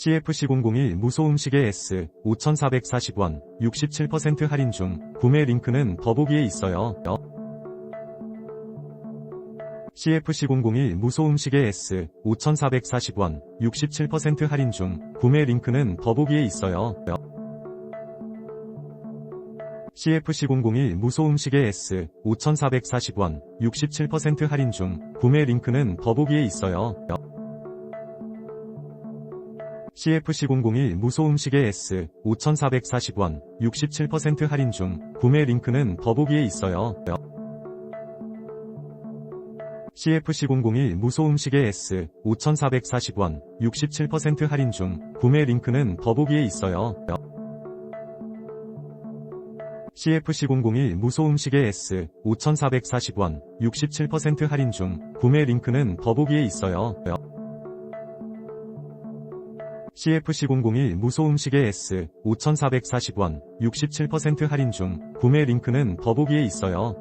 CFC001 무소음시계 S 5,440원 67% 할인 중 구매 링크는 더보기에 있어요. CFC001 무소음시계 S 5,440원 67% 할인 중 구매 링크는 더보기에 있어요. CFC001 무소음시계 S 5,440원 67% 할인 중 구매 링크는 더보기에 있어요. CFC001 무소음시계 S 5,440원 67% 할인 중 구매 링크는 더보기에 있어요. CFC001 무소음시계 S 5,440원 67% 할인 중 구매 링크는 더보기에 있어요. CFC001 무소음시계 S 5,440원 67% 할인 중 구매 링크는 더보기에 있어요. CFC001 무소음시계 S 5,440원 67% 할인 중 구매 링크는 더보기에 있어요.